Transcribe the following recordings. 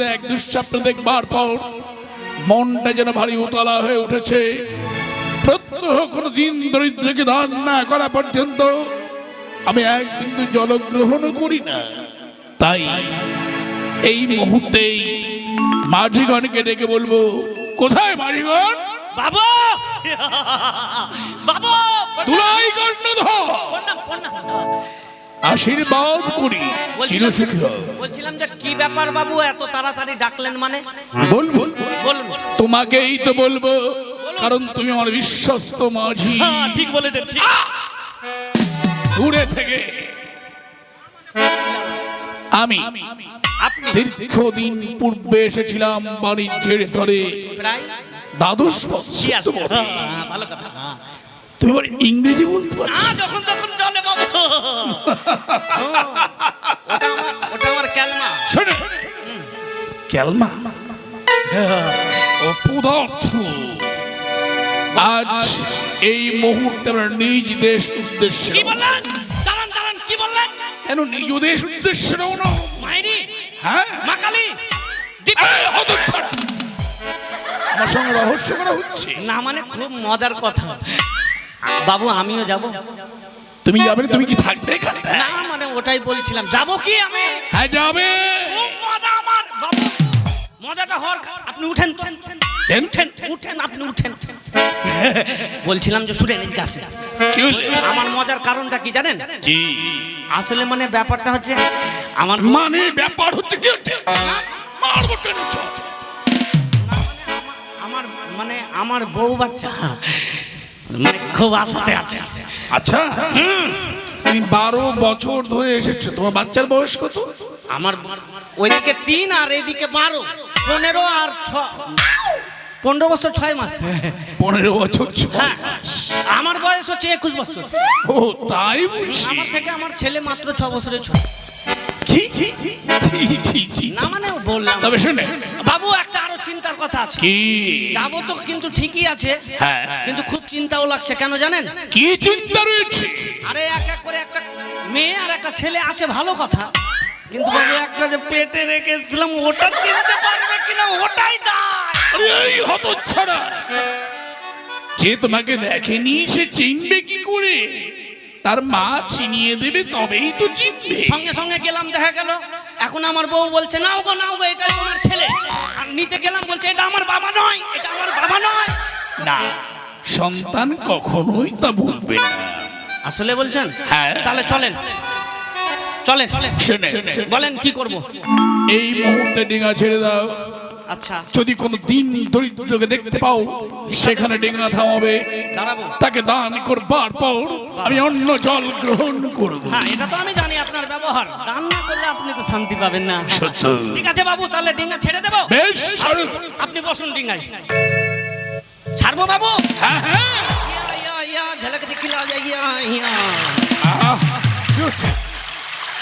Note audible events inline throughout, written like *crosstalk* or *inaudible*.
এক দুঃস্বপ্ন দেখবার পর মনটা যেন ভারী উতলা হয়ে উঠেছে। প্রত্যহ কোনো দিন দরিদ্রকে দান না করা পর্যন্ত আমি এক বিন্দু জল গ্রহণ করি না। তাই এই মুহূর্তেই মাঝিগণকে ডেকে বলব কোথায় মাঝিগণ? বাবু! বাবু! তুলাই কর্ণধর। আশীর্বাদ করি বলছিলাম চিরসুখী হও। বলছিলাম যে কি ব্যাপার বাবু এত তাড়াতাড়ি ডাকলেন মানে? বলব? তোমাকেই তো বলব কারণ তুমি আমার বিশ্বস্ত মাঝি। হ্যাঁ, ঠিক বলেছেন ঠিক। দূরে থেকে আমি দীর্ঘদিন পূর্বে এসেছিলাম বাণিজ্যের ধরে দ্বাদশ। হ্যাঁ, হ্যাঁ। তুমি ইংরেজি বলতে পারছ? যখন তখন ওটা আমার ওটা আমার ক্যালমা শোনো ক্যালমা অপদার্থ। আজ এই মুহূর্তে আমরা নিজ দেশ উদ্দেশ্যে কি বললেন? দাঁড়ান দাঁড়ান কি বললেন? কেন নিজ দেশ উদ্দেশ্যে রওনা মাইরি হ্যাঁ? মাকালি! আমার সঙ্গে রহস্য করা হচ্ছে। না মানে খুব মজার কথা। বাবু আমিও যাব? তুমি যাবে তুমি কি থাকবে এখানে? না মানে ওটাই বলছিলাম। যাব কি আমি? হ্যাঁ যাবে। খুব মজা আমার বাবু। মজাটা হওয়ার কা- আপনি উঠেন? উঠেন? উঠেন আপনি উঠেন। বলছিলাম যে শুনেন এই কাছে কি আমার মজার কারণটা কি জানেন? কি? আসলে মানে ব্যাপারটা হচ্ছে আমার মানে ব্যাপার হচ্ছে কি? চল। আমার মানে আমার বউ বাচ্চা। মানে খুব আশাতে আছে। আচ্ছা তুমি বারো বছর ধরে এসেছ তোমার বাচ্চার বয়স কত? আমার ওইদিকে তিন আর এদিকে বারো পনেরো আর ছ। পনেরো বছর ছয় মাস। পনেরো বছর ছ- হ্যাঁ আমার বয়স হচ্ছে একুশ বছর। ও তাই আমার থেকে আমার ছেলে মাত্র ছ বছরের ছোট। না মানে বললাম। তবে শুনে। বাবু একটা আরও চিন্তার কথা আছে। কি? যাব তো কিন্তু ঠিকই আছে হ্যাঁ। কিন্তু খুব চিন্তাও লাগছে কেন জানেন? কি চিন্তা রয়েছে? আরে এক এক করে একটা মেয়ে আর একটা ছেলে আছে ভালো কথা। কিন্তু বাবু একটা যে পেটে রেখেছিলাম ওটা চিনতে পারবে কিনা ওটাই দায়। এই হতচ্ছাড়া। যে তোমাকে দেখেনি সে চিনবে কি করে? তার মা চিনিয়ে দেবে তবেই তো চিনবে। সঙ্গে সঙ্গে গেলাম দেখা গেল। এখন আমার বউ বলছে নাও গো নাও গো এটা তোমার ছেলে। আর নিতে গেলাম বলছে এটা আমার বাবা নয় এটা আমার বাবা নয়। না সন্তান কখনোই তা ভুলবে না। আসলে বলছেন? হ্যাঁ। তাহলে চলেন। চলে শোনে বলেন কি করব? এই মুহূর্তে ডিঙা ছেড়ে দাও। আচ্ছা। যদি কোনো দিন দরিদ্রকে দেখতে পাও সেখানে ডিঙা থামাবে। দাঁড়াবো। তাকে দান করবার পর আমি অন্য জল গ্রহণ করব। হ্যাঁ এটা তো আমি জানি আপনার ব্যবহার। দান না করলে আপনি তো শান্তি পাবেন না। ঠিক আছে বাবু তাহলে ডিঙ্গা ছেড়ে দেবো? বেশ আপনি বসুন ডিঙ্গাই ছাড়বো বাবু? হ্যাঁ হ্যাঁ। ইয়া, ইয়া, ইয়া, ঝলক দেখিলা ইয়া, ইয়া। কি হচ্ছে?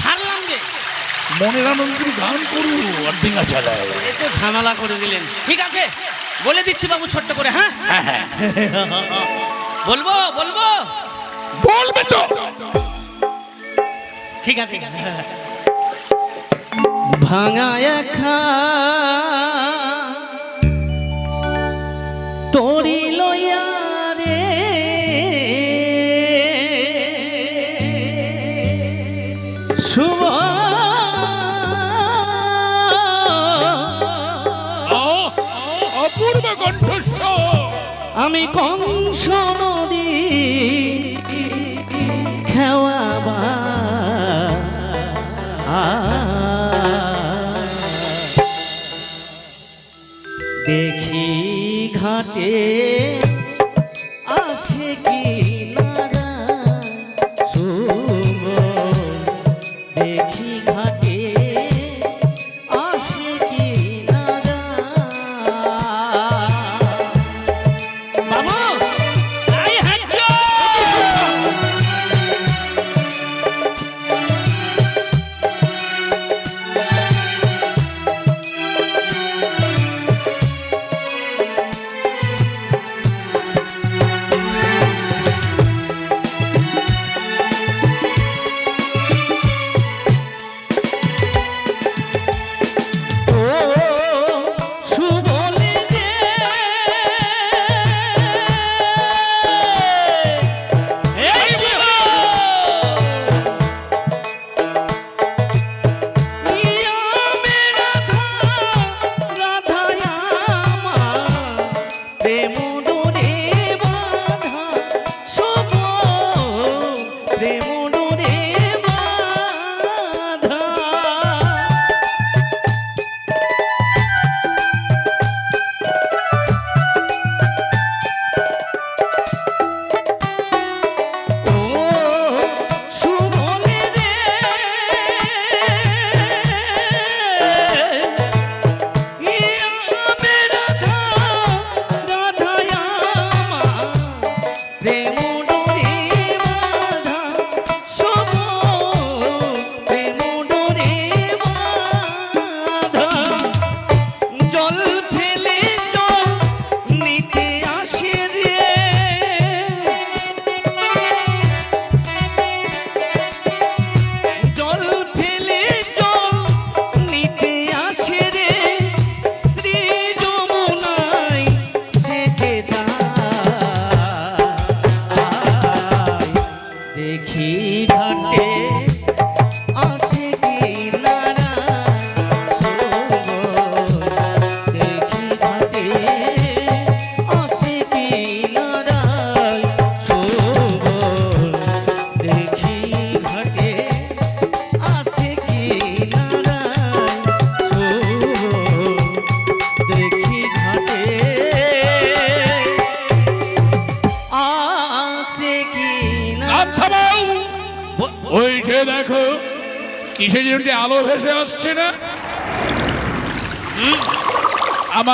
ছাড়লাম যে মনের আনন্দ গান করু আর ডিঙা চালায় একটু ঝামেলা করে দিলেন। ঠিক আছে? বলে দিচ্ছি বাবু ছোট্ট করে হ্যাঁ? হ্যাঁ হ্যাঁ। বলব বলব? বলবে তো। ঠিক আছে ভাঙা এখা আমি কংস নদী খেওয়াবা? দেখি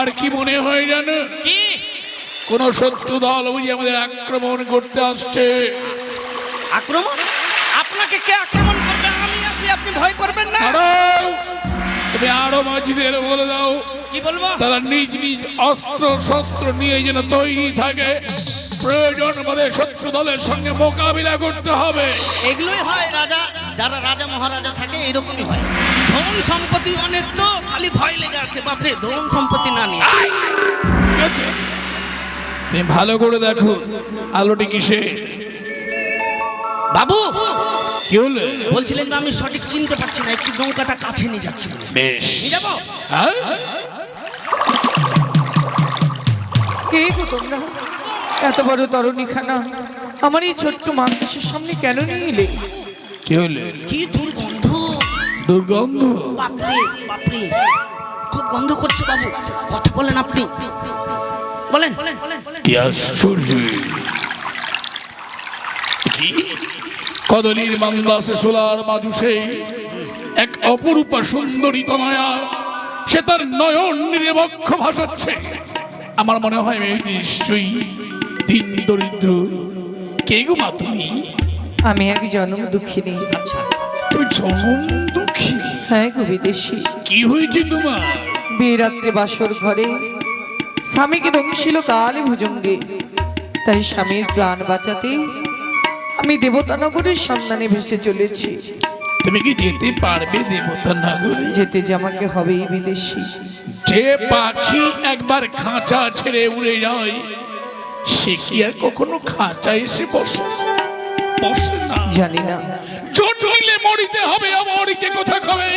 আমার কি মনে হয় জানো? কি? কোন শত্রু দল বুঝি আমাদের আক্রমণ করতে আসছে। আক্রমণ? আপনাকে কে আক্রমণ করবে? আমি আছি আপনি ভয় করবেন না। তুমি আরও মাঝিদের বলে দাও। কি বলব? তারা নিজ নিজ অস্ত্র শস্ত্র নিয়ে যেন তৈরি থাকে। প্রয়োজন আমাদের শত্রু দলের সঙ্গে মোকাবিলা করতে হবে। এগুলোই হয় রাজা যারা রাজা মহারাজা থাকে এরকমই হয়। ধন সম্পত্তি অনেক তো খালি ভয় লেগে আছে বাপরে ধন সম্পত্তি না নিয়ে। ঠিক আছে? তুমি ভালো করে দেখো আলোটি কিসে? বাবু! কি হলো? বলছিলেন যে আমি সঠিক চিনতে পারছি না একটু নৌকাটা কাছে নিয়ে যাচ্ছি। বেশ। নিয়ে যাব? হ্যাঁ? কে গো তোমরা? এত বড় তরুণী খানা আমার এই ছোট্ট মানুষের সামনে কেন নিয়ে এলে? কি হলো? কি দুর্গন্ধ? দুর্গন্ধ। বাপরে বাপরে। খুব গন্ধ করছে বাবু। কথা বলেন আপনি। বলেন। কি আশ্চর্য। কি? কদলীর মান্দাসে সোলার মাদুসে এক অপরূপা সুন্দরী তনয়া সে তার নয়ন নিরবক্ষ ভাসাচ্ছে। আমার মনে হয় মেয়েটি নিশ্চয়ই দিন দরিদ্র। কে গো মা তুমি? আমি এক জন্ম দুঃখিনী। আচ্ছা। তুমি জনম দুঃখী। হ্যাঁ গো বিদেশি। কি হয়েছে তোমার? বিয়ে বাসর ঘরে। স্বামীকে দমছিল কালে ভুজঙ্গে তাই স্বামীর প্রাণ বাঁচাতে আমি দেবতানগরের সন্ধানে ভেসে চলেছি। তুমি কি যেতে পারবে দেবতা নাগরে যেতে যে আমাকে হবেই বিদেশি। যে পাখি একবার খাঁচা ছেড়ে উড়ে যায় সে কি আর কখনো খাঁচা এসে বসে? বসে না জানি না। জোট হইলে মরিতে হবে কথা কবে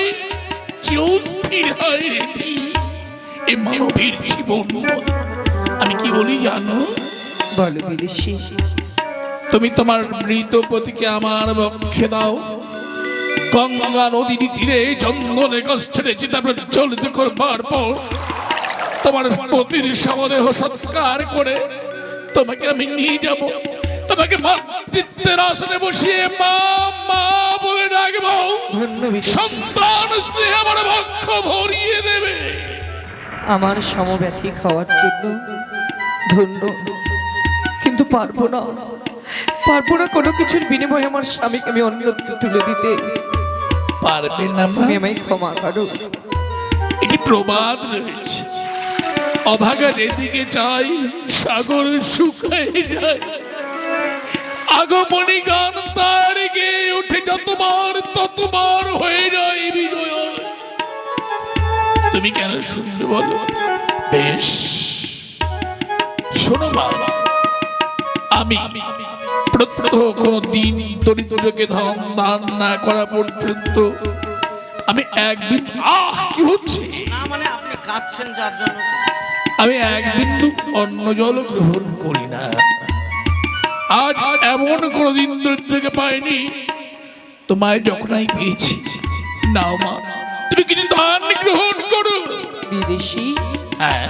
চিরস্থির হয় এ মানবীর জীবন আমি কি বলি জানো? বলো বিদেশি। তুমি তোমার মৃত পতিকে আমার বক্ষে দাও। গঙ্গা নদীর তীরে চন্দনে কষ্টের চিতা প্রজ্বলিত করবার পর তোমার পতির শবদেহ সৎকার করে তোমাকে আমি নিয়ে যাব। তোমাকে মাতৃত্বের আসনে বসিয়ে মা মা বলে ডাকবো। সন্তান স্নেহ আমার বক্ষ ভরিয়ে দেবে। আমার সমব্যথী খাওয়ার জন্য ধন্য। কিন্তু পারব না। পারব না কোনো কিছুর বিনিময়ে আমার স্বামীকে আমি অন্যত্র তুলে দিতে। পারবে না? তুমি আমায় ক্ষমা করো। একটি প্রবাদ রয়েছে। অভাগার এদিকে চাই সাগর শুকায় যায়। আগমনী গান তার গেয়ে উঠে যতবার ততবার হয়ে যায় বিজয়। তুমি কেন শুনবে বলো? বেশ। শোনো বাবা আমি প্রত্যহ কোনো দিন দরিদ্রকে ধন দান না করা পর্যন্ত আমি একদিন আহ কি হচ্ছে? না মানে আপনি কাঁদছেন যার জন্য। আমি এক বিন্দু অন্ন জল গ্রহণ করি না। আজ এমন কোনো দিন দরিদ্রকে পাইনি। তোমায় যখন আমি পেয়েছি। নাও মা তুমি কিছু দান গ্রহণ করো। বিদেশি? হ্যাঁ।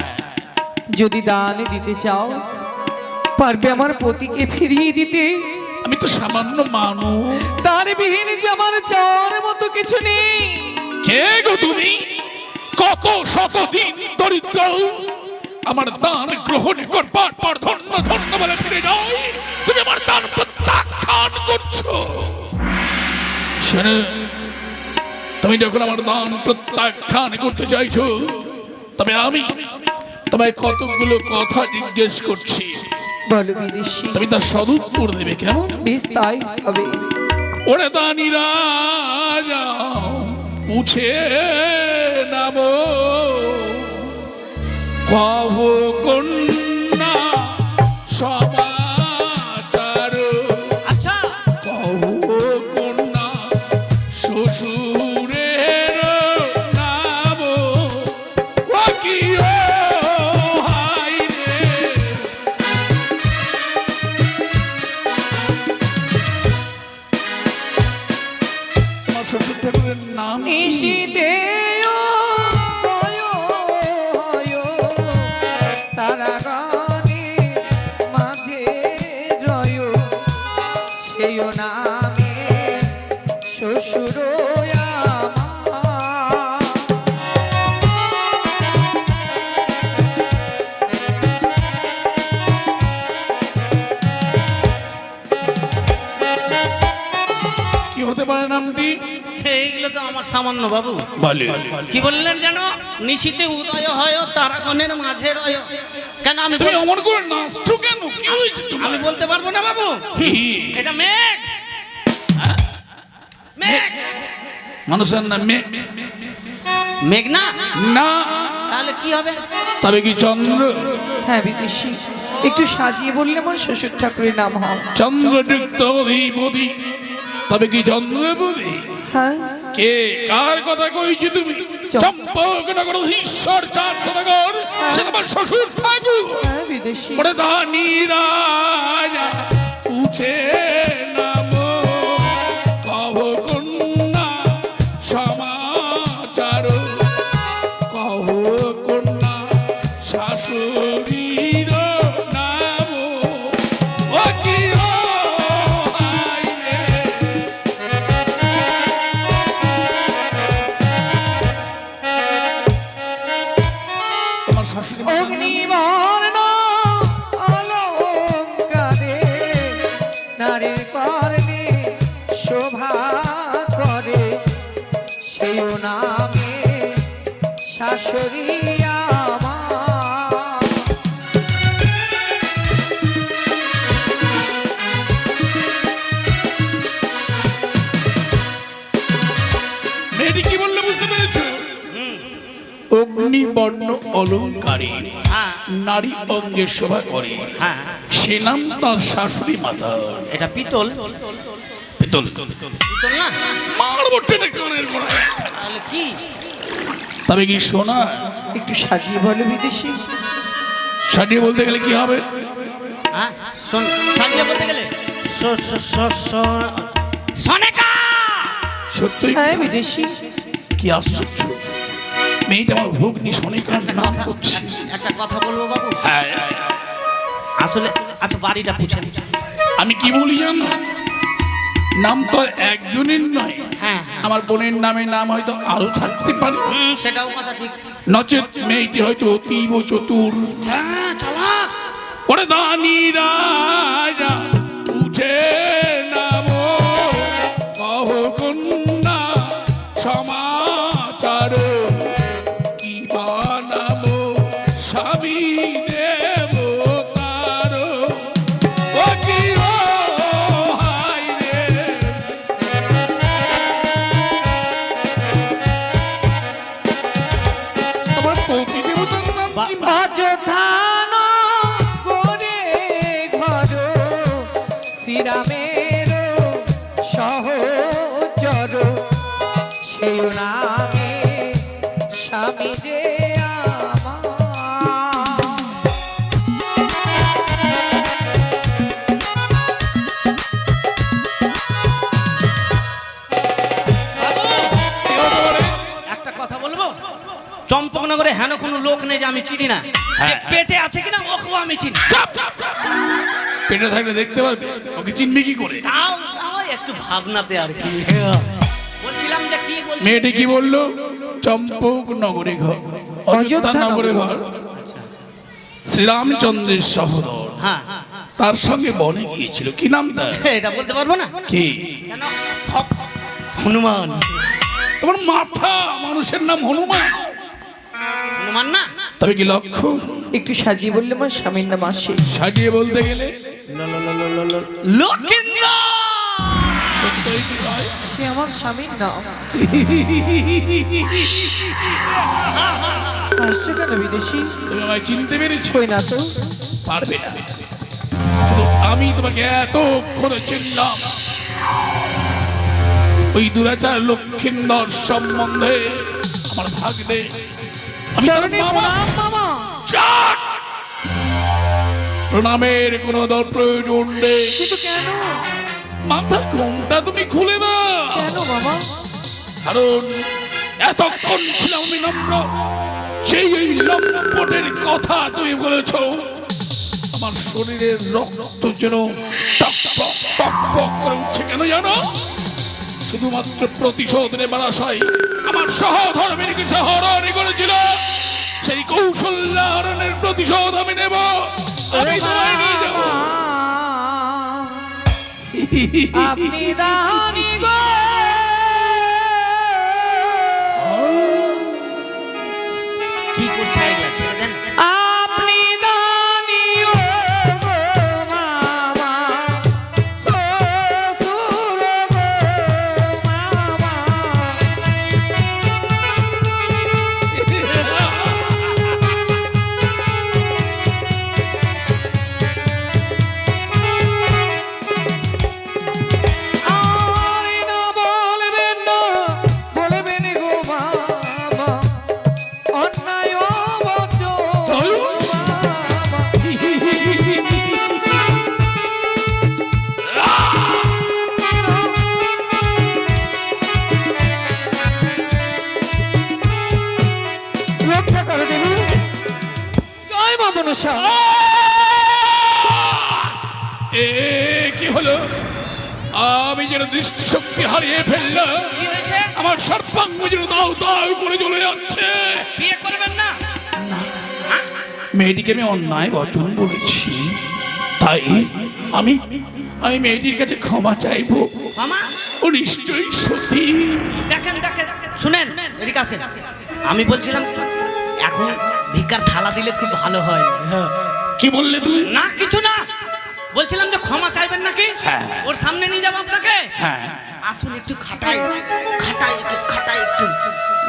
যদি দান দিতে চাও পারবে আমার পতিকে ফিরিয়ে দিতে। আমি তো সামান্য মানুষ। তার বিহীন যে আমার চাওয়ার মতো কিছু নেই। কে গো তুমি? কত শত দিন দরিদ্র। আমার দান গ্রহণ করবার পর ধন্য ধন্য বলে ফিরে যাই। তুমি আমার দান প্রত্যাখ্যান করছ। শোনো তুমি যখন আমার দান প্রত্যাখ্যান করতে চাইছো তবে আমি তোমায় কতগুলো কথা জিজ্ঞেস করছি। বলো বিদেশি তুমি তার সদুত্তর দেবে কেমন? বেশ তাই হবে। ওরে দানি রাজা পুছে নাম। பாவு கொண்டு সামান্য বাবু। বলে। কি বললেন যেন? নিশিতে উদয় হয় তারাগণের মাঝে রয়। কেন আমি তুমি বল- অমন করে নাচছো কেন? কি হয়েছে আমি বলতে পারব না বাবু। কি? এটা মেঘ। মেঘ। মানুষের নাম মেঘ। মেঘ না? না। তাহলে কি হবে? তবে কি চন্দ্র? হ্যাঁ বিদেশি একটু সাজিয়ে বললে আমার শ্বশুর ঠাকুরের নাম হয়। চন্দ্রযুক্ত তবে কি চন্দ্রপতি? হ্যাঁ। কে? কার কথা কইছি তুমি? চম্পকনগর ঈশ্বর চাঁদনগর সে তোমার শ্বশুর ঠাকুর। হ্যাঁ ওরে দানি শাশুড়ি অগ্নিবর্ণ অলঙ্কারী নারী অঙ্গে শোভা করে। হ্যাঁ। সে নাম তার শাশুড়ি মাতা। এটা পিতল? পিতল। পিতল না? মারবো টেনে কানের গোড়ায়। কি? তবে কি শোনা? একটু সাজিয়ে বলো বিদেশি। সাজিয়ে বলতে গেলে কি হবে? হ্যাঁ শোন সাজিয়ে বলতে গেলে? স- স- স- স- সনেকা! সত্যই? হ্যাঁ বিদেশি। কি আশ্চর্য। মেয়েটা আমার ভগ্নি সনিকার নাম করছে। একটা কথা বলব বাবু? হ্যাঁ আসলে আচ্ছা বাড়িটা পুছেন আমি কি বলি জানো? নাম তো একজনের নয়। হ্যাঁ হ্যাঁ। আমার বোনের নামে নাম হয়তো আরও থাকতে পারে। সেটাও কথা ঠিক। নচেত মেয়েটি হয়তো অতীব চতুর। হ্যাঁ চালাক। ওরে দানি রাজা চম্পকনগরে হেন কোনো লোক নেই যে আমি চিনি না। যে পেটে আছে কিনা ওকেও আমি চিনি। পেটে থাকলে দেখতে পারবে। ওকে চিনবে কি করে? তাও তাও একটু ভাবনাতে আর কি। বলছিলাম যে কি মেয়েটি কি বলল? চম্পক নগরে ঘর অযোধ্যা নগরে ঘর। শ্রীরামচন্দ্রের সহদর। হ্যাঁ হ্যাঁ, তার সঙ্গে বনে গিয়েছিল। কি নাম তার? হ্যাঁ, *laughs* এটা বলতে পারব না? কি? কেন? হনুমান। তোমার মাথা মানুষের নাম হনুমান। হনুমান না? তবে কি লক্ষ্য? একটু সাজিয়ে বললে আমার স্বামীর নাম আসে। সাজিয়ে বলতে গেলে? আমার স্বামীর নাম। হাসছো কেন বিদেশি? আমায় চিনতে পেরেছ। না তো। পারবে না। আমি তোমাকে এত করে চিনলাম। ওই দুরাচার লক্ষিন্দর সম্বন্ধে আমার ভাগ্নে আমি তার চরণে প্রণাম মামা। প্রণামের কোনো দর প্রয়োজন নেই। কিন্তু কেন? মাথার ঘুমটা তুমি খুলে দাও। কেন মামা? কারণ এতক্ষণ ছিলাম আমি নম্র। সেই এই লম্পটের কথা তুমি বলেছ আমার শরীরের রক্ত যেন টক টক টক টক করে উঠছে। কেন জানো? শুধুমাত্র প্রতিশোধ নেবার আশায় আমার সহধর্মের কিছু হরণ করেছিল। সেই কৌশল হরণের প্রতিশোধ আমি নেব। আমি তোমায় নিয়ে যাব। আপনি দানি গো জয় এ কি হলো? আমি যেন দৃষ্টিশক্তি হারিয়ে ফেললাম। আমার সর্বাঙ্গ যেন দাও দাও করে চলে যাচ্ছে। বিয়ে করবেন না। মেয়েটিকে আমি অন্যায় বচন বলেছি। তাই আমি আমি মেয়েটির কাছে ক্ষমা চাইব। ও নিশ্চয়ই সত্যি দেখেন দেখেন শুনেন এদিকে আসেন। আমি বলছিলাম এখন ভিক্ষার থালা দিলে খুব ভালো হয়। কি বললে তুমি? না কিছু না। বলছিলাম যে ক্ষমা চাইবেন নাকি? হ্যাঁ। ওর সামনে নিয়ে যাব আপনাকে? হ্যাঁ। আসুন একটু খাটাই খাটাই একটু খাটাই একটু।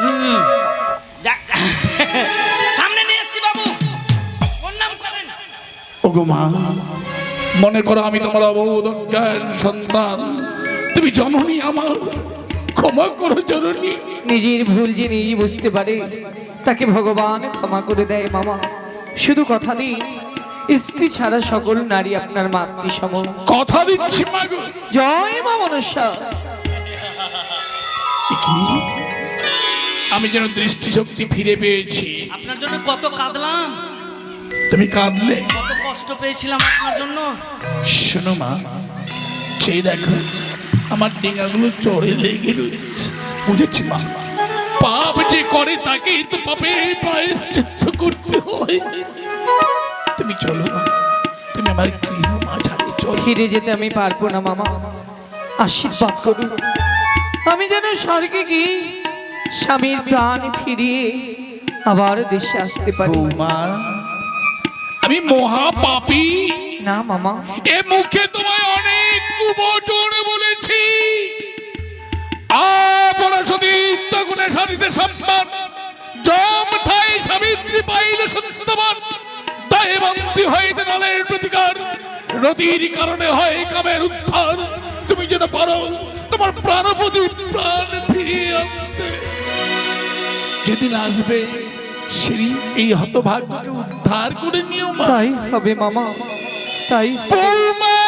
হুম। সামনে নিয়ে এসছি বাবু। ওর নাম করেন ওগো মা মনে করো আমি তোমার অববোধ জ্ঞান সন্তান। তুমি জননী আমার। ক্ষমা করো জননী। নিজের ভুল যে নিজে বুঝতে পারে। তাকে ভগবান ক্ষমা করে দেয় মামা। শুধু কথা দিন স্ত্রী ছাড়া সকল নারী আপনার মাতৃ সম কথা দিচ্ছি মা জয় মা মনসা। কি? আমি যেন দৃষ্টিশক্তি ফিরে পেয়েছি। আপনার জন্য কত কাঁদলাম। তুমি কাঁদলে? কত কষ্ট পেয়েছিলাম আপনার জন্য। শোনো মা সেই দেখো আমার ডিঙাগুলো চড়ে লেগে রয়েছে। বুঝেছি মা। পাপ যে করে তাকেই তো পাপে প্রায়শ্চিত্ত করতে হয়। তুমি চলো মা তুমি আমার গৃহ মাঝারে চলো। ফিরে যেতে আমি পারব না মামা। আশীর্বাদ করুন। আমি যেন স্বর্গে গিয়ে স্বামীর প্রাণ ফিরিয়ে আবার দেশে আসতে পারি। মা আমি মহা পাপী না মামা। এ মুখে তোমায় অনেক কুবচন বলেছি। সারিতে সম্মান। জম ঠাই সাবিত্রী পাইলে সত্যবান। দায়ে বন্দি হইতে নালের প্রতিকার। রতির কারণে হয় কামের উদ্ধার। তুমি যেন পারো তোমার প্রাণপতি প্রাণ ফিরিয়ে আনতে। যেদিন আসবে সেদিন এই হতভাগ্যকে উদ্ধার করে নিও তাই হবে মামা তাই। বৌমা!